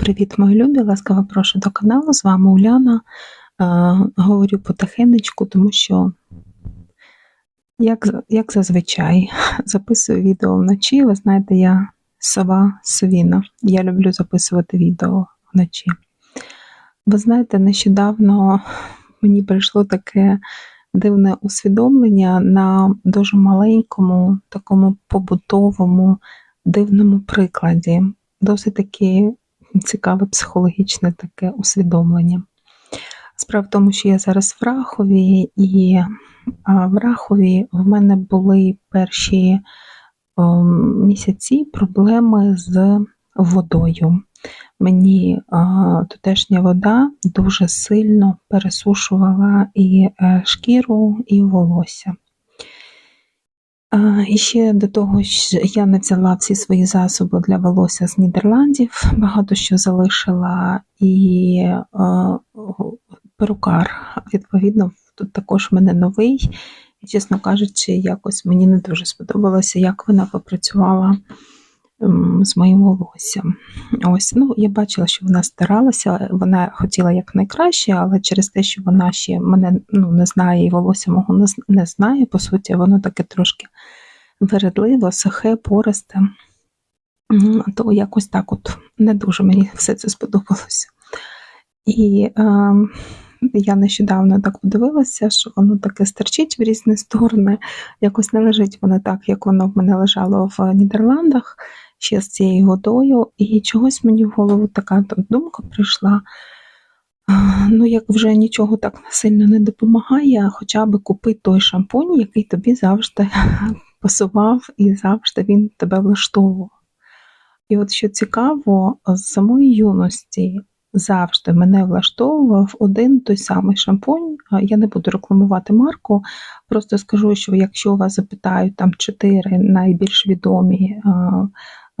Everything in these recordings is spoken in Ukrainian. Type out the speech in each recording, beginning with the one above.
Привіт, мої любі! Ласкаво прошу до каналу. З вами Уляна. Е, Говорю потихенечку, тому що, як, як зазвичай, записую відео вночі. Ви знаєте, я сова совіна. Я люблю записувати відео вночі. Ви знаєте, нещодавно мені прийшло таке дивне усвідомлення на дуже маленькому, такому побутовому, дивному прикладі. Досить таки цікаве психологічне таке усвідомлення. Справа в тому, що я зараз в Рахові, і в Рахові в мене були перші місяці проблеми з водою. Мені тутешня вода дуже сильно пересушувала і е, шкіру, і волосся. І ще до того що я не взяла всі свої засоби для волосся з Нідерландів, багато що залишила, і е, перукар, відповідно, тут також в мене новий. І, чесно кажучи, якось мені не дуже сподобалося, як вона попрацювала з моїм волоссям. Ось, ну, Я бачила, що вона старалася, вона хотіла якнайкраще, але через те, що вона ще мене ну, не знає і волосся мого не знає, по суті, воно таке трошки вередливо, сухе, пористе, то якось так от не дуже мені все це сподобалося. І е, я нещодавно так подивилася, що воно таке стерчить в різні сторони, якось не лежить воно так, як воно в мене лежало в Нідерландах ще з цією водою, і чогось мені в голову така думка прийшла. Ну, як вже нічого так сильно не допомагає, хоча б купи той шампунь, який тобі завжди пасував і завжди він тебе влаштовував. І от що цікаво, з самої юності завжди мене влаштовував один той самий шампунь. Я не буду рекламувати марку, просто скажу, що якщо вас запитають там чотири найбільш відомі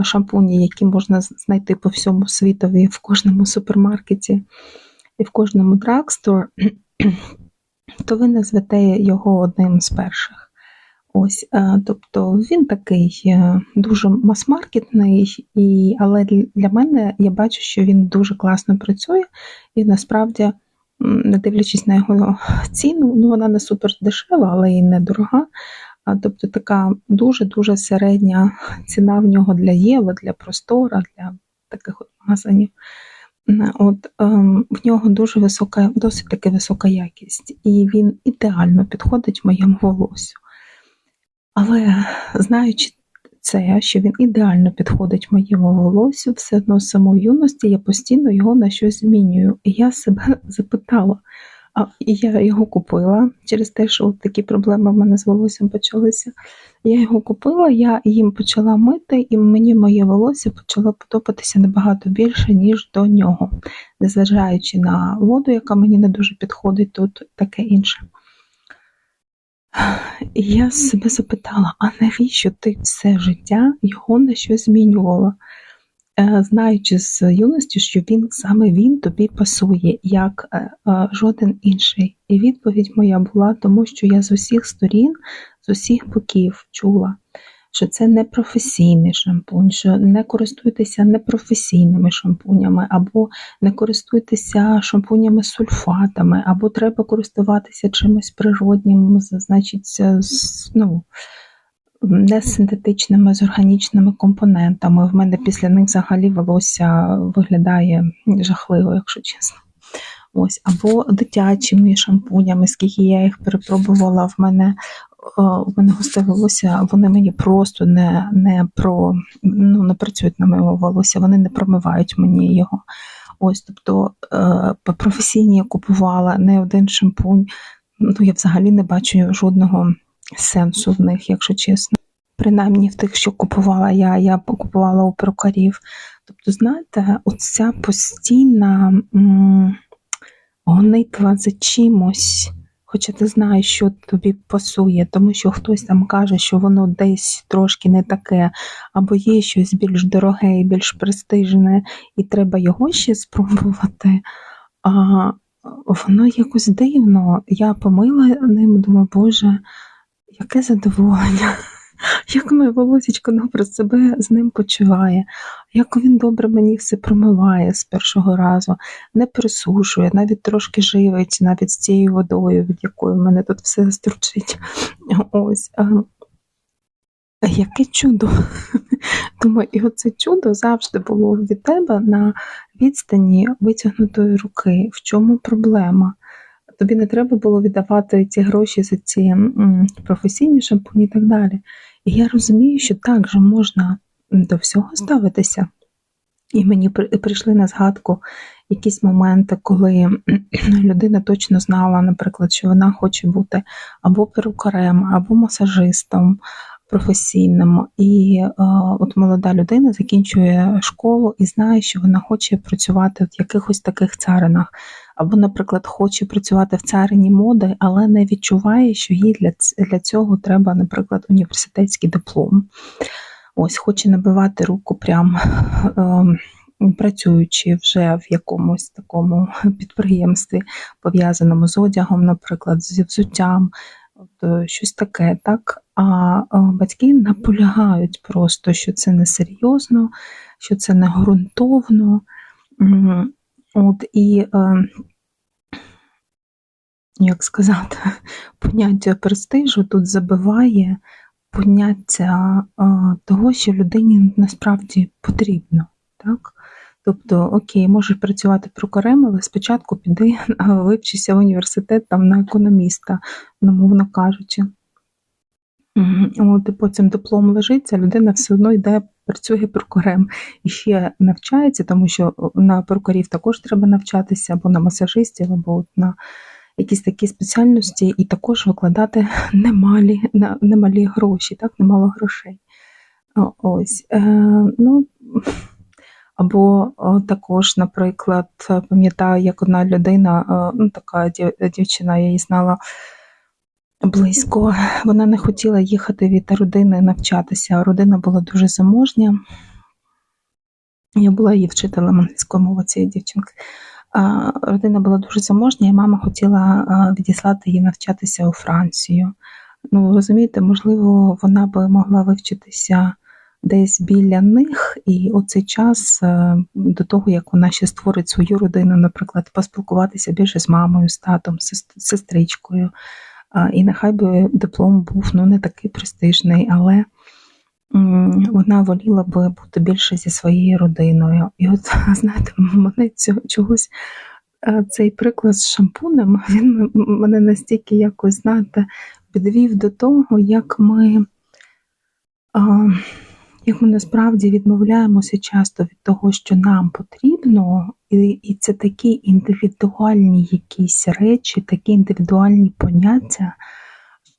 шампуні, які можна знайти по всьому світові в кожному супермаркеті і в кожному драгстор, то ви назвете його одним з перших. Ось, е, Тобто він такий е, дуже мас-маркетний, і, але для мене я бачу, що він дуже класно працює, і насправді, не дивлячись на його ціну, ну вона не супер дешева, але і не дорога. Тобто така дуже-дуже середня ціна в нього для Єва, для простора, для таких от магазинів. От ем, В нього дуже висока, досить таки висока якість, і він ідеально підходить моєму волосю. Але знаючи це, що він ідеально підходить моєму волосю, все одно з самої юності я постійно його на щось змінюю. І я себе запитала, а я його купила через те, що от такі проблеми в мене з волоссям почалися. Я його купила, я їм почала мити, і мені моє волосся почало подобатися набагато більше, ніж до нього, незважаючи на воду, яка мені не дуже підходить, тут таке інше. І я себе запитала, а навіщо ти все життя його на щось змінювала? Е, знаючи з юності, що він саме він тобі пасує, як е, е, жоден інший. І відповідь моя була, тому що я з усіх сторін, з усіх боків чула, що це не професійний шампунь, що не користуйтеся непрофесійними шампунями, або не користуйтеся шампунями сульфатами, або треба користуватися чимось природнім, значить, ну, не з синтетичними, з органічними компонентами. В мене після них взагалі волосся виглядає жахливо, якщо чесно. Ось, Або дитячими шампунями, скільки я їх перепробувала, в мене у мене густе волосся, вони мені просто не не, про, ну, не працюють на моєму волосся, вони не промивають мені його. Ось, Тобто по професійні я купувала не один шампунь, ну я взагалі не бачу жодного сенсу в них, якщо чесно. Принаймні в тих, що купувала я, я покупувала у перукарів. Тобто, знаєте, оця постійна м, гонитва за чимось, хоча ти знаєш, що тобі пасує, тому що хтось там каже, що воно десь трошки не таке, або є щось більш дороге і більш престижне, і треба його ще спробувати. А Воно якось дивно. Я помила ним, думаю, Боже яке задоволення. як моє волосічко добре себе з ним почуває, як він добре мені все промиває з першого разу, не присушує, навіть трошки живить, навіть з цією водою, від якої в мене тут все стручить. Ось. Яке чудо! Думаю, і оце чудо завжди було від тебе на відстані витягнутої руки. В чому проблема? Тобі не треба було віддавати ці гроші за ці професійні шампуні і так далі. І я розумію, що так же можна до всього ставитися. І мені прийшли на згадку якісь моменти, коли людина точно знала, наприклад, що вона хоче бути або перукарем, або масажистом, професійним. І е, от молода людина закінчує школу і знає, що вона хоче працювати в якихось таких царинах. Або, наприклад, хоче працювати в царині моди, але не відчуває, що їй для для цього треба, наприклад, університетський диплом. Ось, хоче набивати руку прям е, працюючи вже в якомусь такому підприємстві, пов'язаному з одягом, наприклад, зі взуттям, от, е, щось таке, так? А е, батьки наполягають просто, що це не серйозно, що це не ґрунтовно. От, І, е, як сказати, поняття престижу тут забиває поняття того, що людині насправді потрібно. Так? Тобто, окей, можеш працювати прокурем, але спочатку піди вивчися в університет там на економіста, намовно кажучи. От, і потім диплом лежиться, людина все одно йде, працює прокурем і ще навчається, тому що на прокурів також треба навчатися, або на масажистів, або на якісь такі спеціальності, і також викладати немалі немалі гроші, так, немало грошей. Ось, е, ну, або також, наприклад, пам'ятаю, як одна людина, е, ну така дівчина, я її знала близько, вона не хотіла їхати від родини навчатися. Родина була дуже заможня. Я була її вчителем англійської мови цієї дівчинки. Родина була дуже заможня, і мама хотіла відіслати її навчатися у Францію. Ну, розумієте, можливо, вона би могла вивчитися десь біля них, і оцей час е, до того, як вона ще створить свою родину, наприклад, поспілкуватися більше з мамою, з татом, з сестричкою. І нехай би диплом був ну, не такий престижний, але вона воліла би бути більше зі своєю родиною. І от, знаєте, мене цього чогось е, цей приклад з шампунем, він мене настільки якось, знаєте, підвів до того, як ми як ми насправді відмовляємося часто від того, що нам потрібно, і і це такі індивідуальні якісь речі, такі індивідуальні поняття,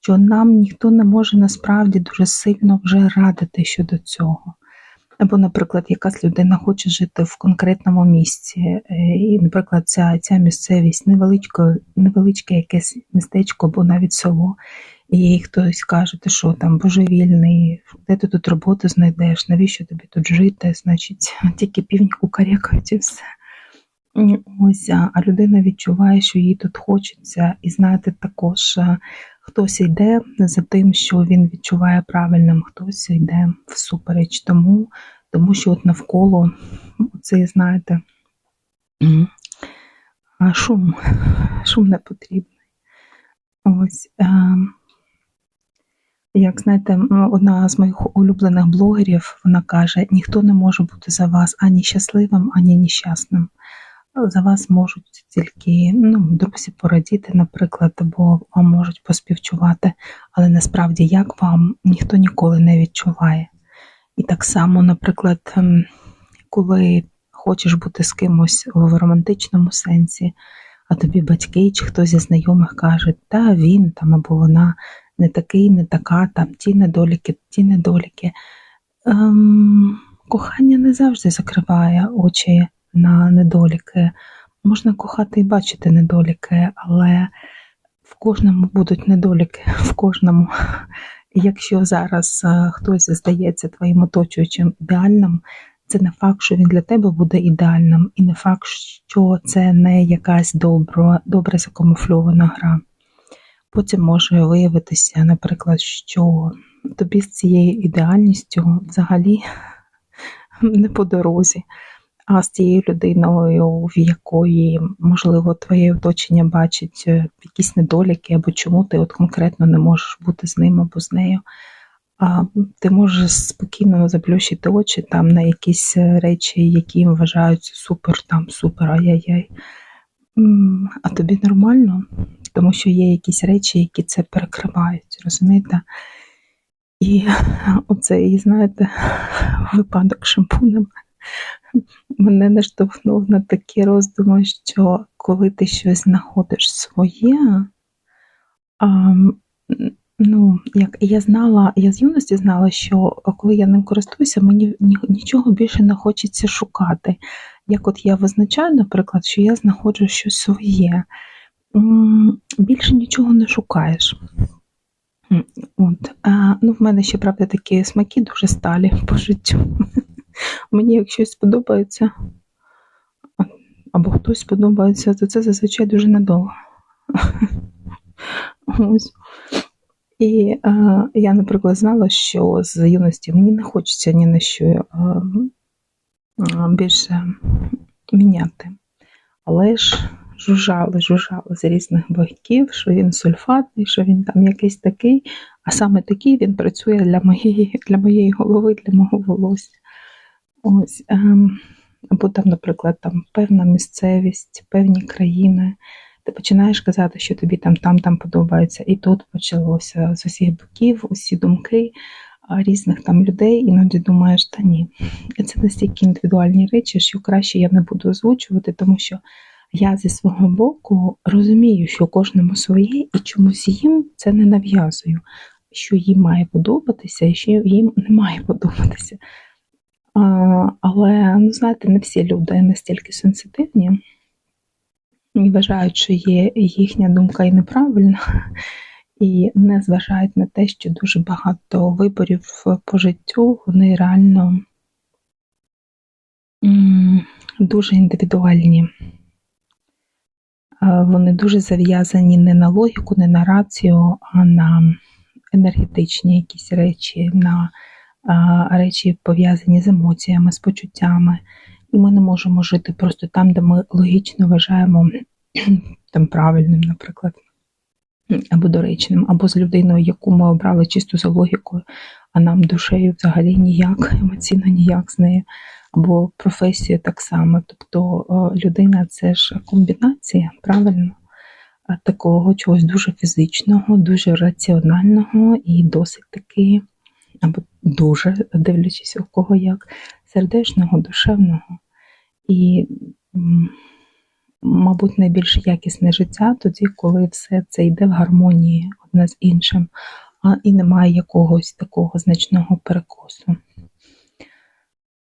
що нам ніхто не може насправді дуже сильно вже радити щодо цього. Або, наприклад, якась людина хоче жити в конкретному місці, е, і, наприклад, ця ця місцевість невеличке, невеличке якесь містечко або навіть село, і їй хтось каже, ти що там божевільний, де ти тут роботу знайдеш, навіщо тобі тут жити? Значить, тільки півні кукарекають і все. Ось, а людина відчуває, що їй тут хочеться, і знаєте, також хтось йде за тим, що він відчуває правильним, хтось йде всупереч тому, тому що от навколо цей, знаєте, шум, шум не потрібний. Ось. Як знаєте, одна з моїх улюблених блогерів вона каже: ніхто не може бути за вас ані щасливим, ані нещасним. За вас можуть тільки ну, друзі порадіти, наприклад, або вам можуть поспівчувати, але насправді як вам ніхто ніколи не відчуває. І так само, наприклад, коли хочеш бути з кимось в романтичному сенсі, а тобі батьки чи хтось зі знайомих каже, та він там або вона не такий, не така, там ті недоліки, ті недоліки. Ем, Кохання не завжди закриває очі на недоліки. Можна кохати і бачити недоліки, але в кожному будуть недоліки, в кожному. якщо зараз е, хтось здається твоїм оточуючим ідеальним, це не факт, що він для тебе буде ідеальним, і не факт, що це не якась добро, добре закамуфльована гра. Потім може виявитися, наприклад, що тобі з цією ідеальністю взагалі не по дорозі, а з тією людиною, в якої, можливо, твоє оточення бачить е, якісь недоліки, або чому ти от конкретно не можеш бути з ним або з нею. А ти можеш спокійно заплющити очі там на якісь е, речі, які їм вважаються супер, там супер, ай-яй-яй. А тобі нормально, тому що є якісь речі, які це перекривають, розумієте? І оцей, знаєте, випадок шампунем мене наштовхнув на такі роздуми, що коли ти щось знаходиш своє, а, ну, як я знала, я з юності знала, що коли я ним користуюся, мені нічого більше не хочеться шукати. Як от я визначаю, наприклад, що я знаходжу щось своє, більше нічого не шукаєш. От. А, ну, в мене ще, правда, такі смаки дуже сталі по життю. Мені як щось сподобається, або хтось сподобається, то це зазвичай дуже надовго. Ось. І е, я, наприклад, знала, що з юності мені не хочеться ні на що е, більше міняти. Але ж жужжали, жужжали з різних боків, що він сульфатний, що він там якийсь такий, а саме такий він працює для моєї, для моєї голови, для мого волосся. Ось. ем, Або там, наприклад, там певна місцевість, певні країни. Ти починаєш казати, що тобі там, там, там подобається, і тут почалося з усіх боків, усі думки різних там людей, іноді думаєш, та ні. Це настільки індивідуальні речі, що краще я не буду озвучувати, тому що я зі свого боку розумію, що кожному своє, і чомусь їм це не нав'язую, що їм має подобатися, і що їм не має подобатися. А, але, ну, знаєте, не всі люди настільки сенситивні і вважають, що є їхня думка і неправильна, і не зважають на те, що дуже багато виборів по життю, вони реально дуже індивідуальні. Е, Вони дуже зав'язані не на логіку, не на рацію, а на енергетичні якісь речі, на речі пов'язані з емоціями, з почуттями. І ми не можемо жити просто там, де ми логічно вважаємо там правильним, наприклад, або доречним, або з людиною, яку ми обрали чисто за логікою, а нам душею взагалі ніяк, емоційно ніяк з нею, або професію так само. Тобто е, людина це ж комбінація, правильно? Такого чогось дуже фізичного, дуже раціонального і досить таки, або дуже, дивлячись у кого як, сердечного, душевного. І, мабуть, найбільш якісне життя тоді, коли все це йде в гармонії одне з іншим, а і немає якогось такого значного перекосу.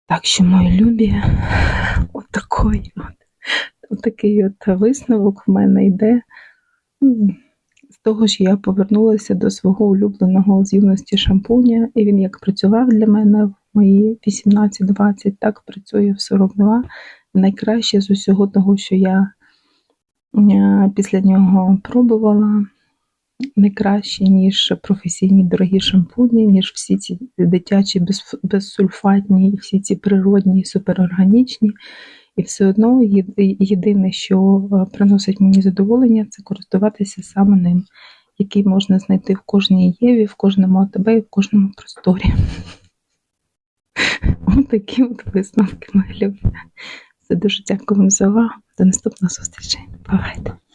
Так що, мої любі, отакий от, отакий от висновок в мене йде. З того ж я повернулася до свого улюбленого з юності шампуня, і він як працював для мене в мої 18-20, так працює в 42. Найкраще з усього того, що я е, після нього пробувала. Найкраще, ніж професійні дорогі шампуні, ніж всі ці дитячі безсульфатні, всі ці природні, суперорганічні. І все одно єдине, що е, приносить мені задоволення, це користуватися саме ним, який можна знайти в кожній Єві, в кожному АТБ і в кожному просторі. Ось такі от висновки, мої любі. Все дуже дякую вам за увагу. До наступного зустрічі. Бувайте!